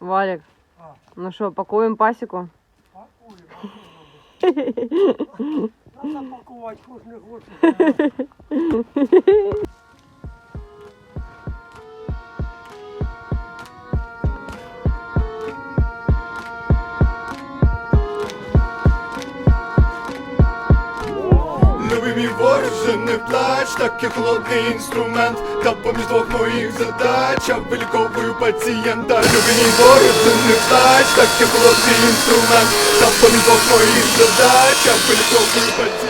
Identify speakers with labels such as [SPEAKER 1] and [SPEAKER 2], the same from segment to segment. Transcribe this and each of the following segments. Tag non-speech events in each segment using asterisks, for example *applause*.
[SPEAKER 1] Валік,
[SPEAKER 2] А.
[SPEAKER 1] ну що, пакуємо пасіку?
[SPEAKER 2] Пакуємо. Треба *laughs* пакувати, хоч не хоче. *laughs*
[SPEAKER 3] мій не плач, так як холодний інструмент. Та поміж двох моїх задач я виліковую пацієнта. Любині мій вороже, не плач, так як холодний інструмент. Та поміж двох моїх задач я виліковую пацієнта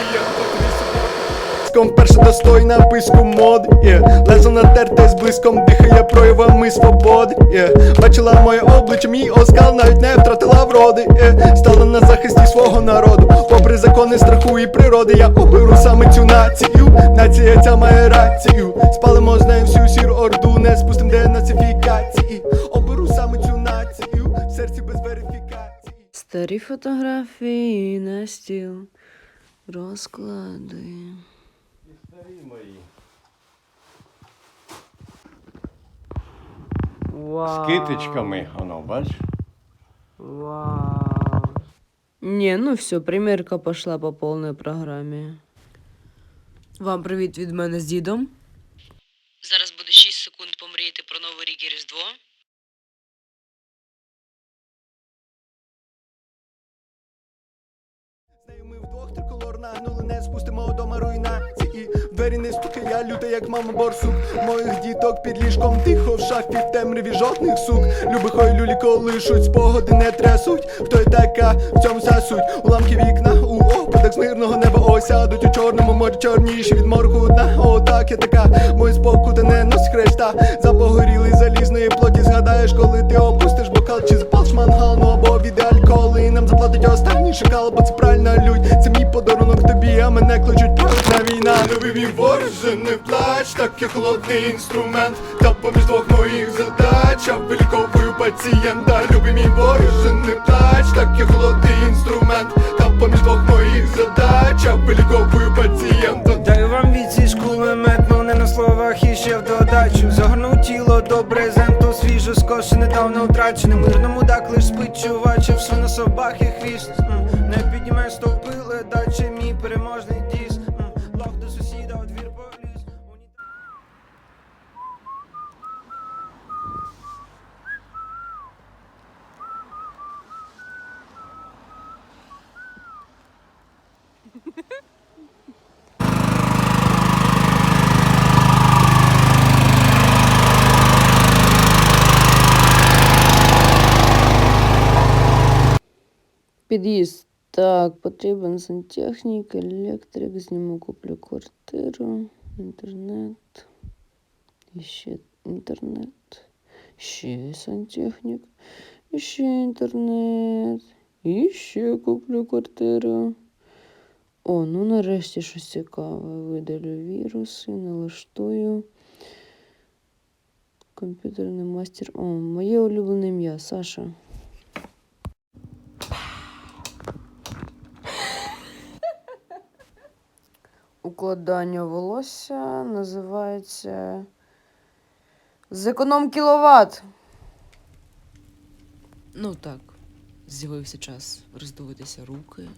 [SPEAKER 3] Ском перша достойна писку мод yeah. Лезо натерте з блиском дихає проявами свободи yeah. Бачила моє обличчя, мій оскал навіть не втратила вроди yeah. Стала на захисті свого народу Попри закони страху і природи Я оберу саме цю націю Нація ця має рацію Спалимо з нею всю сіру орду Не спустим денацифікації Оберу саме цю націю В серці без верифікації
[SPEAKER 1] Старі фотографії на стіл. Розклади. Вау.
[SPEAKER 4] З китичками, воно, бач?
[SPEAKER 1] Вау. Не, ну все, примірка пошла по повній програмі. Вам привіт від мене з дідом. Зараз буде 6 секунд помріяти про Новий рік і Різдво.
[SPEAKER 3] З нею ми вдвох триколор нагнули, не спустимо вдома В Двері не стуки, я люта, як мама борсук. Моїх діток під ліжком тихо в шафі в темряві жодних сук. Люби хой люлі колишуть, спогади не трясуть. Хто й така, в цьому вся суть. Уламки вікна у опадах з мирного неба осядуть у чорному морі чорніші від морку дна. О, так я така, мой спокута не носить хреста. За погорілий залізної плоті згадаєш, коли ти опустиш бокал чи запалиш мангал, ну або від альколи. Нам заплатить останній шакал, бо це правильна лють. Це мій подарунок тобі, а мене кличуть війна. Любий мій вороже, не плач, так я холодний інструмент. Та поміж двох моїх задач я виліковую пацієнта. Любий мій вороже, не плач, так я холодний інструмент. Та поміж двох моїх задач я виліковую пацієнта.
[SPEAKER 5] Даю вам відсіч з кулемет, ну не на словах і ще в додачу Загорнув тіло до брезенту, свіжо скоше недавно втрачене Мирному Так,
[SPEAKER 1] потрібен сантехнік, електрик, зніму, куплю квартиру, інтернет. І ще інтернет. Ще сантехнік. І ще інтернет. І ще куплю квартиру. О, ну нарешті щось цікаве. Видалю віруси, налаштую. Комп'ютерний мастер. О, моє улюблене ім'я Саша. Укладання волосся називається Зеконом кіловат.
[SPEAKER 6] Ну так, з'явився час роздивитися руки.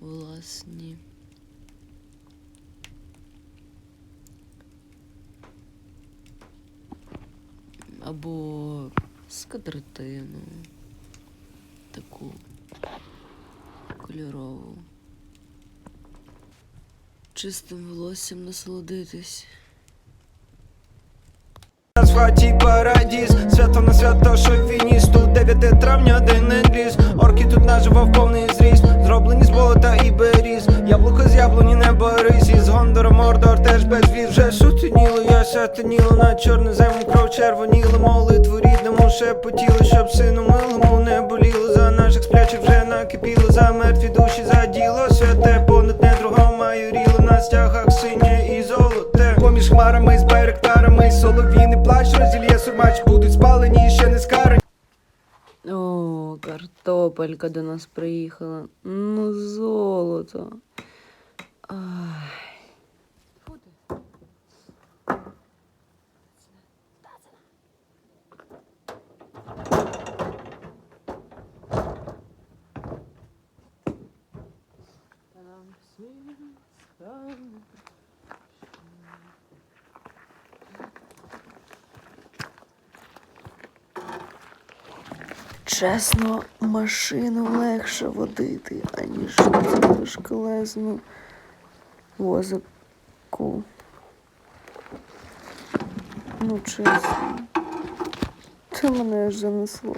[SPEAKER 6] Власні. Або скатертину. Таку кольорову. Чистим волоссям насолодитись.
[SPEAKER 5] Хаті парадіз, свято на свято, шовіністу 9 травня, день не ліс Орки тут наживо в повний зріст. Зроблені з болота і беріз. Яблуко з яблуні не борись. Із Гондора Мордор теж без віз Вже сутеніло, я сатаніло. На чорну землю кров червоніло Молитву рідному шепотіло Щоб сину милому не боліло. За наших сплячих вже накипіло. За мертві душі за діло Святе. Понад недругом майоріло стягах синє і золоте Поміж хмарами з байректарами солов'їний плач розілє сурмач будуть спалені і ще не скарені.
[SPEAKER 1] О, картопелька до нас приїхала. Ну, золото. Ай. Там Чесно, машину легше водити, аніж шкалезну возику. Ну, чесно, це мене аж занесло.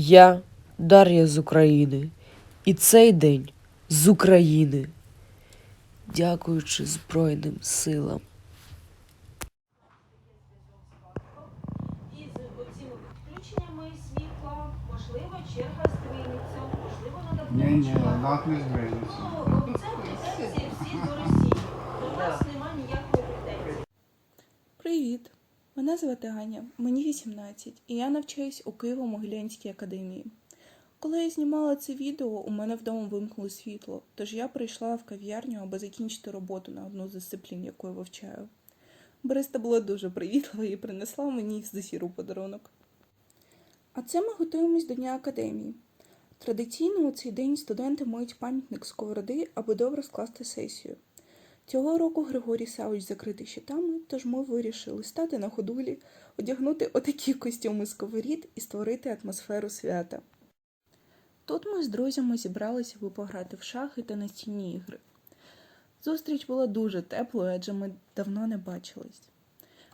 [SPEAKER 1] Я Дар'я з України. І цей день з України. Дякуючи Збройним силам.
[SPEAKER 7] Звати Аня, мені 18, і я навчаюсь у Києво-Могилянській академії. Коли я знімала це відео, у мене вдома вимкнуло світло, тож я прийшла в кав'ярню, аби закінчити роботу на одну з дисциплін, яку я вивчаю. Бариста була дуже привітлива і принесла мені з десіру подарунок. А це ми готуємось до Дня академії. Традиційно у цей день студенти мають пам'ятник сковороди, аби добре скласти сесію. Цього року Григорій Савич закритий щитами, тож ми вирішили стати на ходулі, одягнути отакі костюми сковорід і створити атмосферу свята. Тут ми з друзями зібралися, аби пограти в шахи та настільні ігри. Зустріч була дуже теплою, адже ми давно не бачились.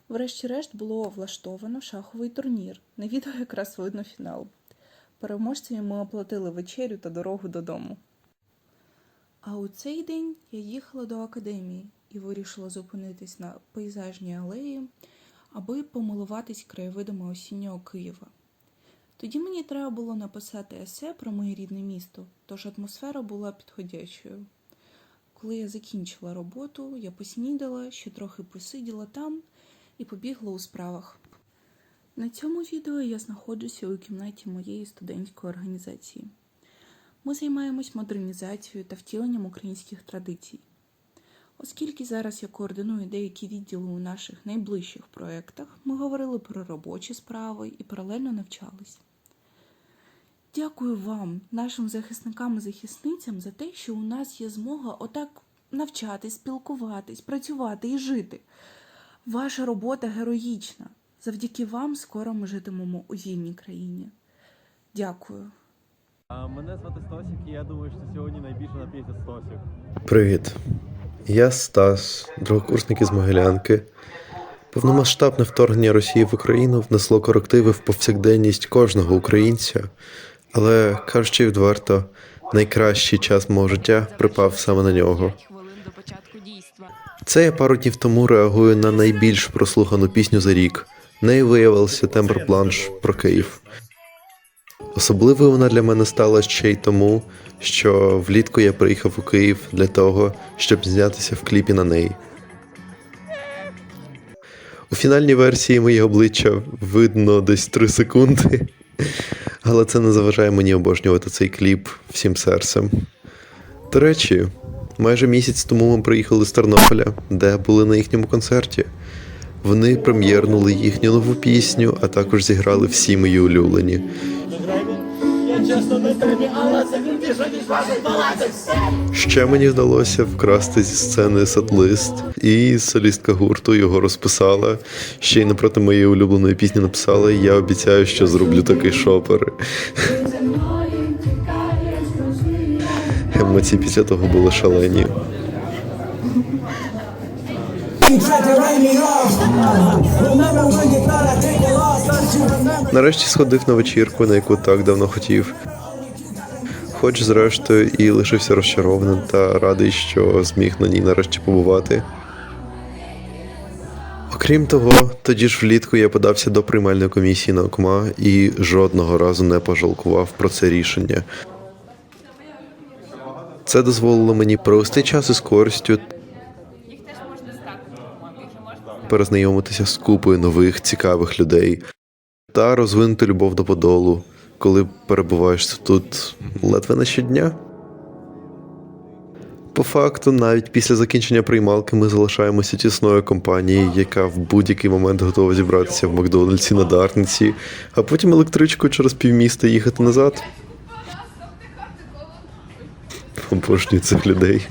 [SPEAKER 7] Врешті-решт було влаштовано шаховий турнір. На відео якраз видно фінал. Переможцеві ми оплатили вечерю та дорогу додому. А у цей день я їхала до академії і вирішила зупинитись на пейзажній алеї, аби помилуватись краєвидами осіннього Києва. Тоді мені треба було написати есе про моє рідне місто, тож атмосфера була підходящою. Коли я закінчила роботу, я поснідала, ще трохи посиділа там і побігла у справах. На цьому відео я знаходжуся у кімнаті моєї студентської організації. Ми займаємось модернізацією та втіленням українських традицій. Оскільки зараз я координую деякі відділи у наших найближчих проєктах, ми говорили про робочі справи і паралельно навчались. Дякую вам, нашим захисникам і захисницям, за те, що у нас є змога отак навчатись, спілкуватись, працювати і жити. Ваша робота героїчна. Завдяки вам скоро ми житимемо у вільній країні. Дякую.
[SPEAKER 8] Мене звати Стосік, і я думаю, що сьогодні найбільше нап'ється Стосік.
[SPEAKER 9] Привіт. Я Стас, другокурсник із Могилянки. Повномасштабне вторгнення Росії в Україну внесло корективи в повсякденність кожного українця, але, кажучи відверто, найкращий час мого життя припав саме на нього. Це я пару днів тому реагую на найбільш прослухану пісню за рік. Нею виявився тембр бланш про Київ. Особливою вона для мене стала ще й тому, що влітку я приїхав у Київ для того, щоб знятися в кліпі на неї. У фінальній версії моє обличчя видно десь 3 секунди, але це не заважає мені обожнювати цей кліп всім серцем. До речі, майже місяць тому ми приїхали з Тернополя, де були на їхньому концерті. Вони прем'єрнули їхню нову пісню, а також зіграли всі мої улюблені. Ще мені вдалося вкрасти зі сцени сетлист, і солістка гурту його розписала. Ще й напроти моєї улюбленої пісні написала. Я обіцяю, що зроблю такий шопер. Емоції після того були шалені. Нарешті сходив на вечірку, на яку так давно хотів. Хоч, зрештою, і лишився розчарованим та радий, що зміг на ній нарешті побувати. Окрім того, тоді ж влітку я подався до приймальної комісії на ОКМА і жодного разу не пожалкував про це рішення. Це дозволило мені провести час із користю перезнайомитися з купою нових цікавих людей та розвинути любов до подолу, коли перебуваєш тут ледве не щодня. По факту, навіть після закінчення приймалки ми залишаємося тісною компанією, яка в будь-який момент готова зібратися в Макдональдсі на Дарниці, а потім електричкою через півміста їхати назад. Обожнюю цих людей.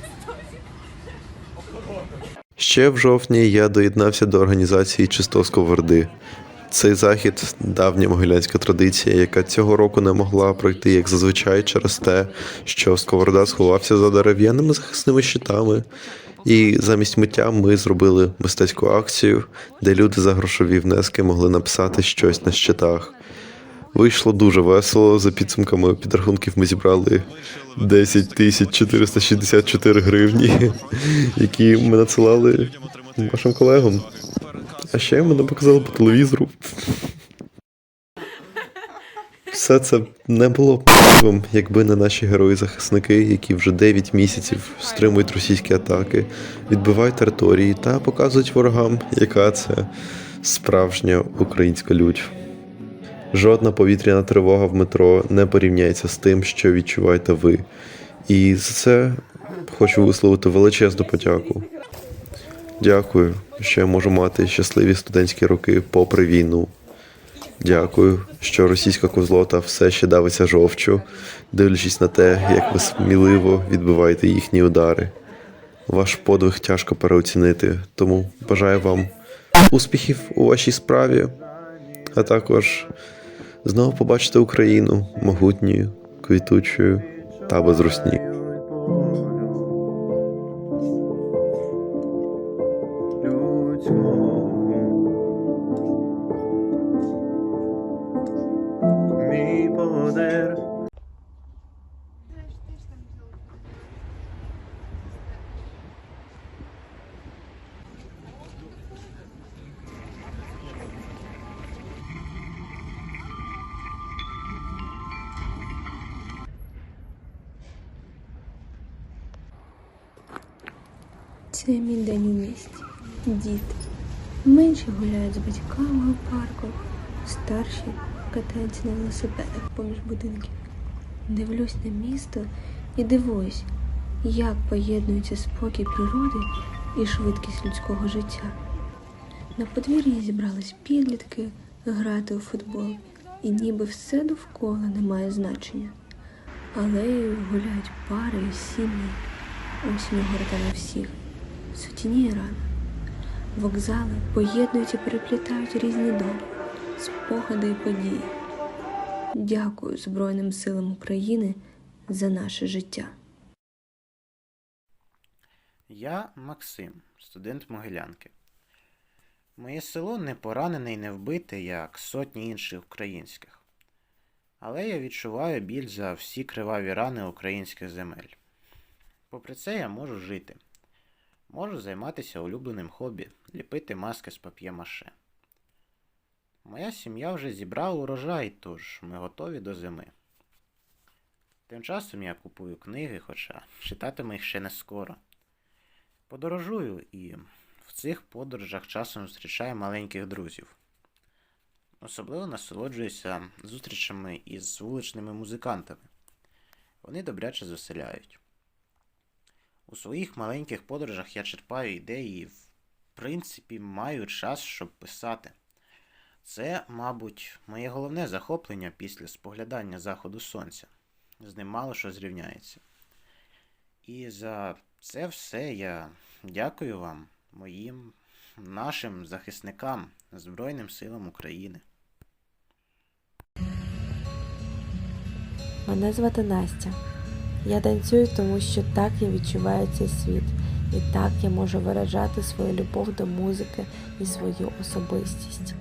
[SPEAKER 9] Ще в жовтні я доєднався до організації Чисто Сковороди. Цей захід давня могилянська традиція, яка цього року не могла пройти як зазвичай через те, що Сковорода сховався за дерев'яними захисними щитами. І замість миття ми зробили мистецьку акцію, де люди за грошові внески могли написати щось на щитах. Вийшло дуже весело. За підсумками підрахунків ми зібрали 10 тисяч 464 гривні, *laughs* які ми надсилали вашим колегам. А ще мене показали по телевізору. Все це не було б якби не наші герої-захисники, які вже 9 місяців стримують російські атаки, відбивають території та показують ворогам, яка це справжня українська лють. Жодна повітряна тривога в метро не порівняється з тим, що відчуваєте ви. І за це хочу висловити величезну подяку. Дякую, що я можу мати щасливі студентські роки попри війну. Дякую, що російська козлота все ще давиться жовчу, дивлячись на те, як ви сміливо відбиваєте їхні удари. Ваш подвиг тяжко переоцінити, тому бажаю вам успіхів у вашій справі, а також знову побачити Україну могутньою, квітучою та безрусною.
[SPEAKER 10] Це мій день місті. Діти. Менші гуляють з батьками у парку, старші катаються на велосипедах поміж будинків. Дивлюсь на місто і дивуюсь, як поєднується спокій природи і швидкість людського життя. На подвір'ї зібрались підлітки грати у футбол, і ніби все довкола не має значення. Алеєю гуляють пари і сім'ї. Осінь гортає всіх. Сутініє рано. Вокзали поєднують і переплітають різні долі, спогади і події. Дякую Збройним силам України за наше життя.
[SPEAKER 11] Я Максим, студент Могилянки. Моє село не поранене і не вбите, як сотні інших українських. Але я відчуваю біль за всі криваві рани українських земель. Попри це я можу жити. Можу займатися улюбленим хобі, ліпити маски з пап'є-маше. Моя сім'я вже зібрала урожай, тож ми готові до зими. Тим часом я купую книги, хоча читатиму їх ще не скоро. Подорожую і в цих подорожах часом зустрічаю маленьких друзів. Особливо насолоджуюся зустрічами із вуличними музикантами. Вони добряче звеселяють. У своїх маленьких подорожах я черпаю ідеї і, в принципі, маю час, щоб писати. Це, мабуть, моє головне захоплення після споглядання заходу сонця. З ним мало що зрівняється. І за це все я дякую вам, моїм нашим захисникам, Збройним силам України.
[SPEAKER 12] Мене звати Настя. Я танцюю, тому що так я відчуваю цей світ, і так я можу виражати свою любов до музики і свою особистість.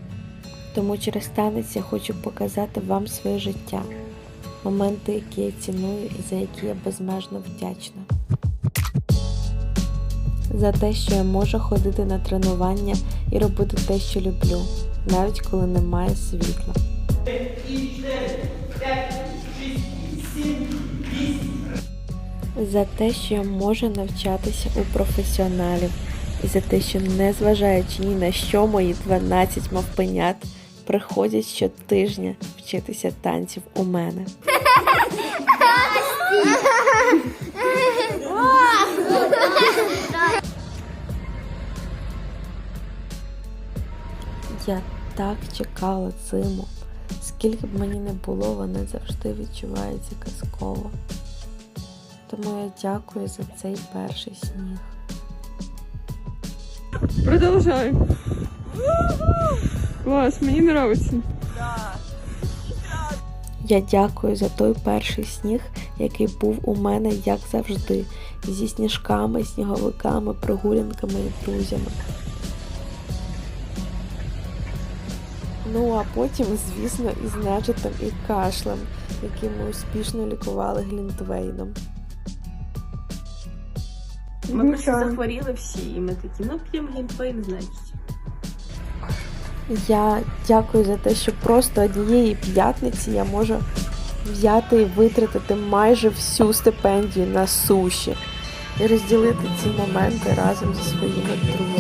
[SPEAKER 12] Тому через танець я хочу показати вам своє життя, моменти, які я ціную і за які я безмежно вдячна. За те, що я можу ходити на тренування і робити те, що люблю, навіть коли немає світла. За те, що я можу навчатися у професіоналів, і за те, що, незважаючи ні на що, мої 12 мавпенят приходять щотижня вчитися танців у мене. Я так чекала зиму. Скільки б мені не було, вони завжди відчуваються казково. Тому я дякую за цей перший сніг.
[SPEAKER 13] Продовжай. Клас, мені подобається.
[SPEAKER 12] Я дякую за той перший сніг, який був у мене як завжди, зі сніжками, сніговиками, прогулянками і друзями. Ну а потім, звісно, із нечитом і кашлем, який ми успішно лікували глінтвейном.
[SPEAKER 14] Ми просто захворіли всі, і ми такі, ну п'ємо гімпейн, значить.
[SPEAKER 12] Я дякую за те, що просто однієї п'ятниці я можу взяти і витратити майже всю стипендію на суші і розділити ці моменти разом зі своїми друзями.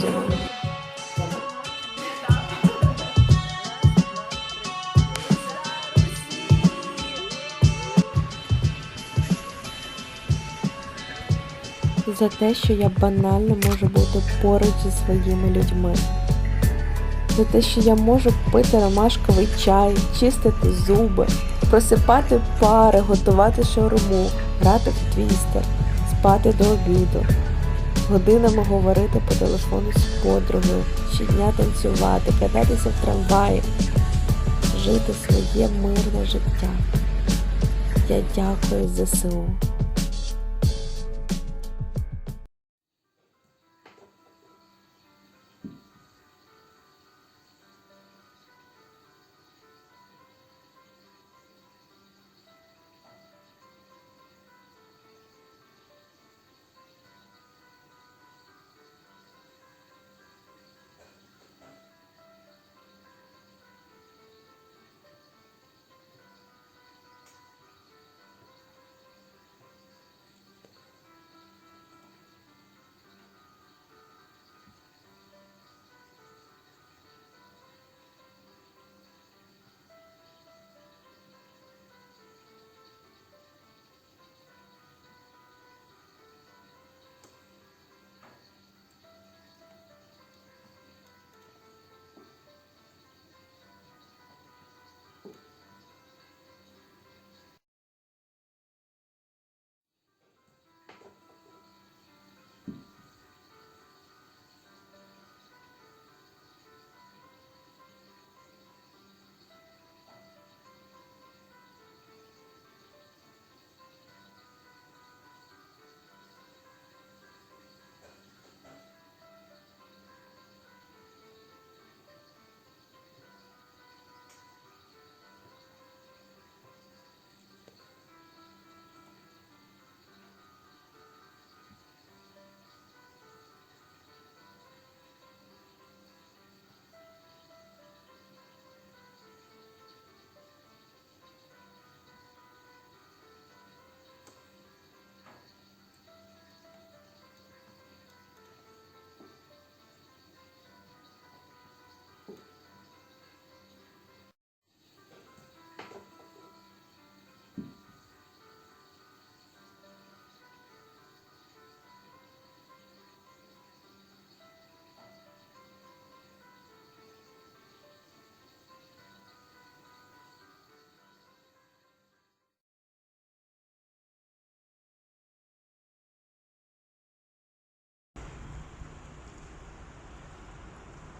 [SPEAKER 12] За те, що я банально можу бути поруч зі своїми людьми за те, що я можу пити ромашковий чай, чистити зуби, просипати пари, готувати шаурму, грати в твістер, спати до обіду, годинами говорити по телефону з подругою, щодня танцювати, кататися в трамваї, жити своє мирне життя. Я дякую ЗСУ.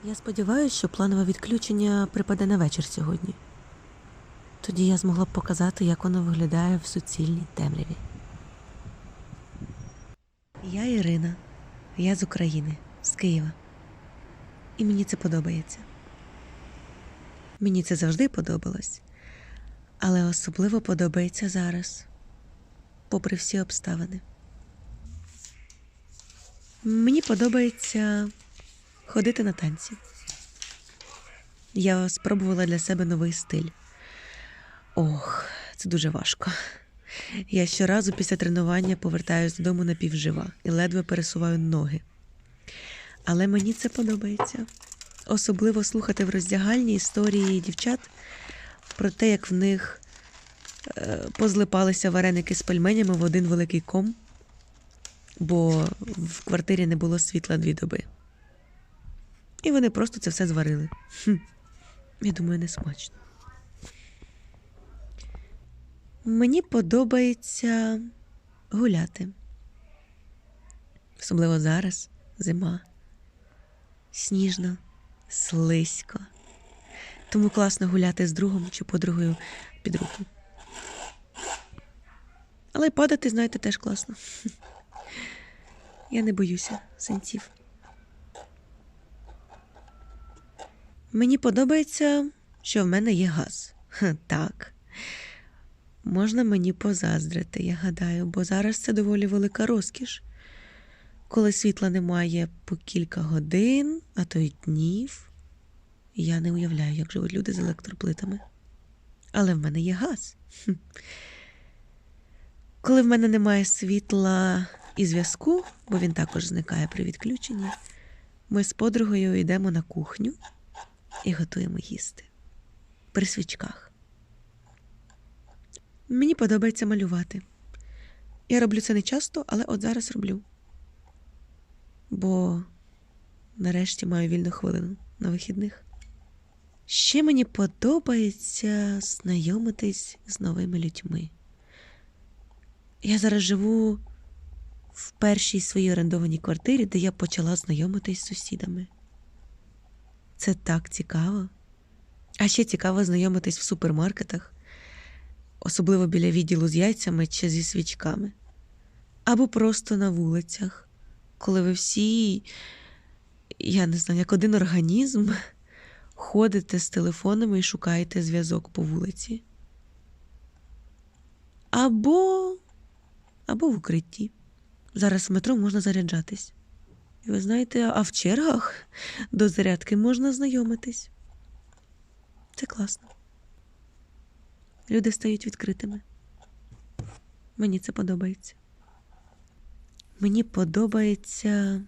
[SPEAKER 15] Я сподіваюся, що планове відключення припаде на вечір сьогодні. Тоді я змогла б показати, як воно виглядає в суцільній темряві. Я Ірина. Я з України, з Києва. І мені це подобається. Мені це завжди подобалось, але особливо подобається зараз, попри всі обставини. Мені подобається ходити на танці. Я спробувала для себе новий стиль. Ох, це дуже важко. Я щоразу після тренування повертаюсь додому напівжива і ледве пересуваю ноги. Але мені це подобається. Особливо слухати в роздягальні історії дівчат про те, як в них е, позлипалися вареники з пельменями в один великий ком, бо в квартирі не було світла дві доби. І вони просто це все зварили. Хм. Я думаю, не смачно. Мені подобається гуляти. Особливо зараз зима. Сніжно, слизько. Тому класно гуляти з другом чи подругою під руку. Але й падати, знаєте, теж класно. Я не боюся синців. Мені подобається, що в мене є газ. Ха, так. Можна мені позаздрити, я гадаю, бо зараз це доволі велика розкіш. Коли світла немає по кілька годин, а то й днів. Я не уявляю, як живуть люди з електроплитами. Але в мене є газ. Коли в мене немає світла і зв'язку, бо він також зникає при відключенні, ми з подругою йдемо на кухню і готуємо їсти при свічках. Мені подобається малювати. Я роблю це не часто, але от зараз роблю. Бо нарешті маю вільну хвилину на вихідних. Ще мені подобається знайомитись з новими людьми. Я зараз живу в першій своїй орендованій квартирі, де я почала знайомитись з сусідами. Це так цікаво. А ще цікаво знайомитись в супермаркетах, особливо біля відділу з яйцями чи зі свічками, або просто на вулицях, коли ви всі, я не знаю, як один організм, ходите з телефонами і шукаєте зв'язок по вулиці. Або, або в укритті. Зараз в метро можна заряджатись. І ви знаєте, а в чергах до зарядки можна знайомитись. Це класно. Люди стають відкритими. Мені це подобається. Мені подобається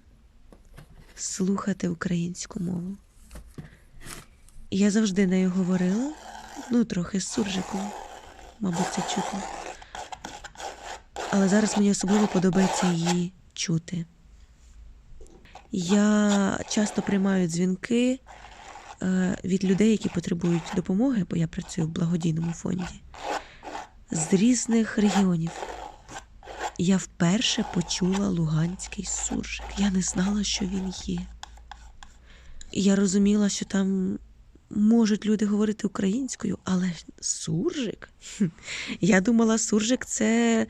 [SPEAKER 15] слухати українську мову. Я завжди нею говорила, ну, трохи з суржиком, мабуть, це чутно. Але зараз мені особливо подобається її чути. Я часто приймаю дзвінки е, від людей, які потребують допомоги, бо я працюю в благодійному фонді, з різних регіонів. Я вперше почула луганський суржик. Я не знала, що він є. Я розуміла, що там можуть люди говорити українською, але суржик? Я думала, суржик це,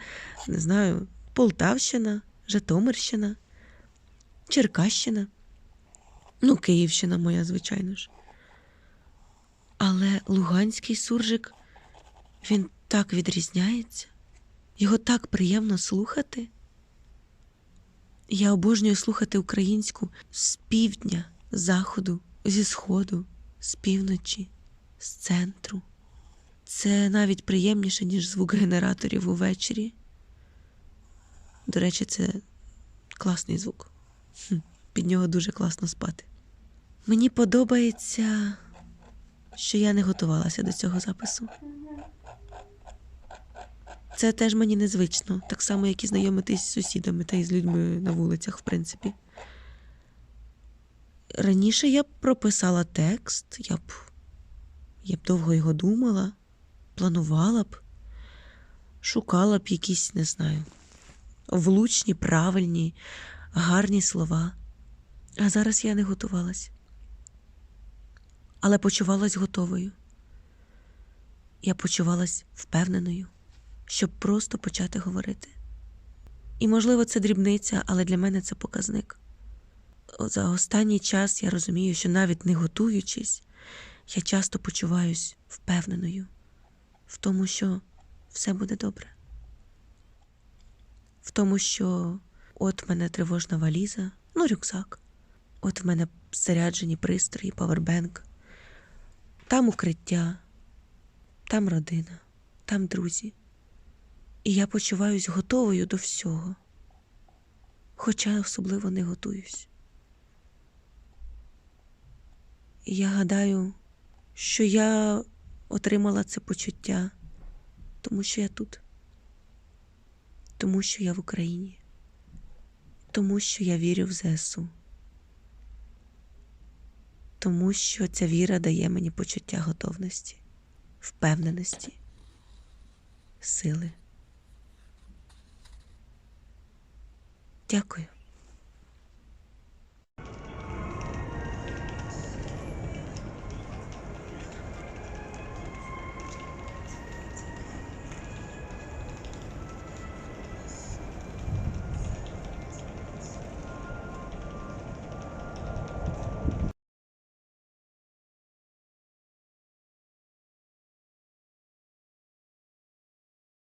[SPEAKER 15] не знаю, Полтавщина, Житомирщина. Черкащина. Ну, Київщина моя, звичайно ж. Але луганський суржик, він так відрізняється, його так приємно слухати. Я обожнюю слухати українську з півдня, з заходу, зі сходу, з півночі, з центру. Це навіть приємніше, ніж звук генераторів увечері. До речі, це класний звук. Під нього дуже класно спати. Мені подобається, що я не готувалася до цього запису. Це теж мені незвично, так само, як і знайомитись з сусідами та й з людьми на вулицях, в принципі. Раніше я б прописала текст, я б, я б довго його думала, планувала б, шукала б якісь, не знаю, влучні, правильні гарні слова. А зараз я не готувалась. але почувалась готовою. Я почувалась впевненою, щоб просто почати говорити. І, можливо, це дрібниця, але для мене це показник. За останній час я розумію, що навіть не готуючись, я часто почуваюсь впевненою в тому, що все буде добре. В тому, що от в мене тривожна валіза, ну, рюкзак, от в мене заряджені пристрої, павербенк, там укриття, там родина, там друзі. І я почуваюсь готовою до всього, хоча особливо не готуюсь. І я гадаю, що я отримала це почуття, тому що я тут, тому що я в Україні, тому що я вірю в ЗСУ, тому що ця віра дає мені почуття готовності, впевненості, сили. Дякую.